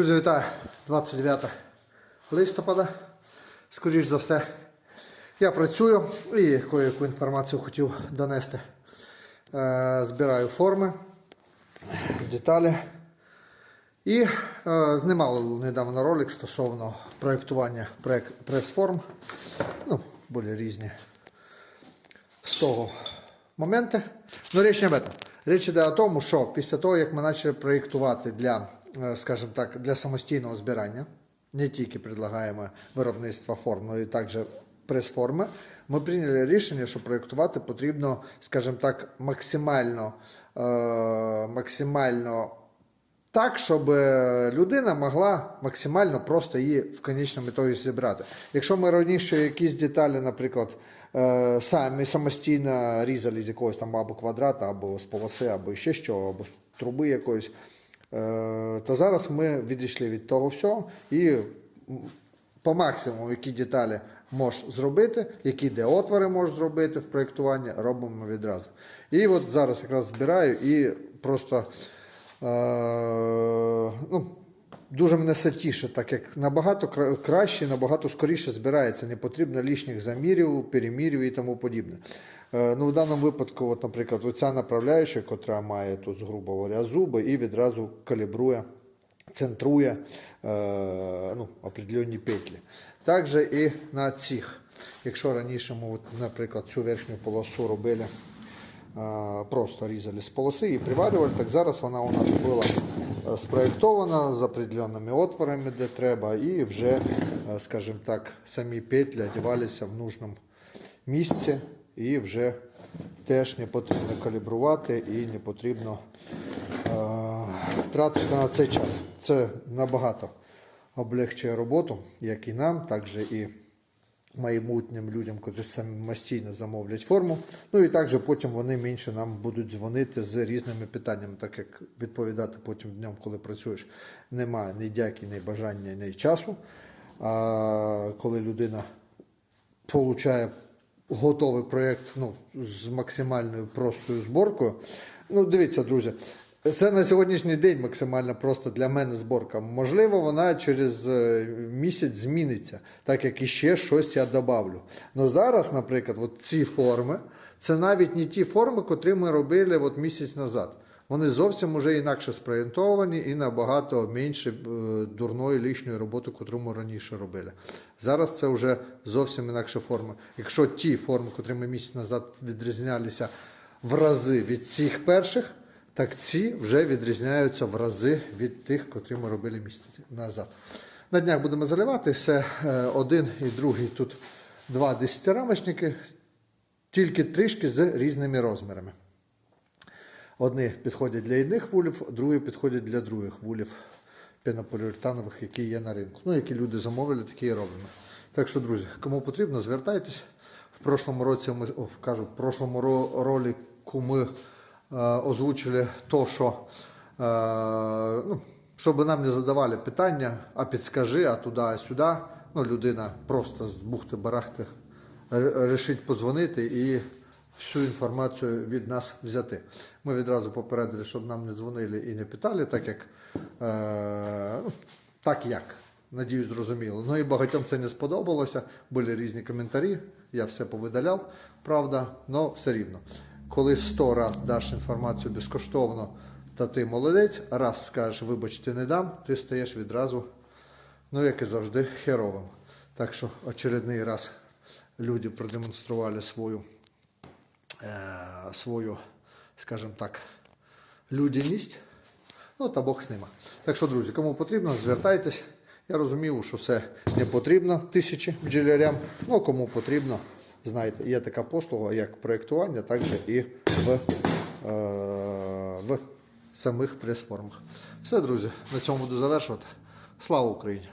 Друзі, вітаю! 29 листопада. Скоріш за все, я працюю і яку інформацію хотів донести. Е, збираю форми, деталі. І е, знімав недавно ролик стосовно проєктування прес-форм. Ну, більш різні з того моменти. Ну, річ не об этом. Річ йде о тому, що після того, як ми почали проєктувати для, скажімо так, для самостійного збирання, не тільки предлагаємо виробництво форм, але і також прес-форми, ми прийняли рішення, що проєктувати потрібно, скажімо так, максимально, е, максимально так, щоб е, людина могла максимально просто її в конечному ітогі зібрати. Якщо ми раніше якісь деталі, наприклад, е, самі самостійно різали з якогось там або квадрата, або з полоси, або ще що, або з труби якоїсь, е, то зараз ми відійшли від того всього і по максимуму, які деталі можеш зробити, які де отвори можеш зробити в проєктуванні, робимо відразу. І от зараз якраз збираю і просто. Дуже мене це тішить, так як набагато краще, набагато скоріше збирається. Не потрібно лишніх замірів, перемірів і тому подібне. Е, ну, в даному випадку, от, наприклад, оця направляюча, котра має тут, грубо говоря, зуби, і відразу калібрує, центрує е, ну, определенні петлі. Також і на цих. Якщо раніше ми, от, наприклад, цю верхню полосу робили просто різали з полоси і приварювали. Так зараз вона у нас була е, спроєктована з определеними отворами, де треба, і вже, е, скажімо так, самі петлі одягалися в нужному місці, і вже теж не потрібно калібрувати і не потрібно е, тратити на цей час. Це набагато облегчує роботу, як і нам, так же і майбутнім людям, котрі самостійно замовлять форму. Ну і також потім вони менше нам будуть дзвонити з різними питаннями, так як відповідати потім днем, коли працюєш, немає ні дяки, ні бажання, ні часу. А коли людина получає готовий проєкт ну, з максимальною простою зборкою. Ну, дивіться, друзі, це на сьогоднішній день максимально просто для мене зборка. Можливо, вона через е, місяць зміниться, так як іще щось я добавлю. Ну зараз, наприклад, от ці форми, це навіть не ті форми, котрі ми робили от місяць назад. Вони зовсім уже інакше спроєнтовані і набагато менше е, дурної лишньої роботи, яку ми раніше робили. Зараз це вже зовсім інакша форма. Якщо ті форми, котрі ми місяць назад відрізнялися в рази від цих перших, так ці вже відрізняються в рази від тих, котрі ми робили місяць назад. На днях будемо заливати все е, один і другий тут два десятирамочники, тільки трішки з різними розмірами. Одні підходять для одних вулів, другі підходять для других вулів пенополіуретанових, які є на ринку. Ну, які люди замовили, такі і робимо. Так що, друзі, кому потрібно, звертайтесь. В прошлому році ми о, кажу, в прошлому ро- ролику ми озвучили то, що е, ну, щоб нам не задавали питання, а підскажи, а туди, а сюди. Ну, людина просто з бухти-барахти рішить подзвонити і всю інформацію від нас взяти. Ми відразу попередили, щоб нам не дзвонили і не питали, так як е, ну, так як. Надіюсь, зрозуміло. Ну і багатьом це не сподобалося. Були різні коментарі, я все повидаляв, правда, але все рівно. Коли 100 раз даш інформацію безкоштовно, та ти молодець, раз скажеш, вибачте, не дам, ти стаєш відразу, ну як і завжди, херовим. Так що очередний раз люди продемонстрували свою е, свою, скажімо так, людяність. Ну, та Бог з ними. Так що, друзі, кому потрібно, звертайтесь. Я розумію, що це не потрібно тисячі бджолярям. Ну, кому потрібно, знаєте, є така послуга, як проєктування, так же і в, е, в самих прес-формах. Все, друзі, на цьому буду завершувати. Слава Україні!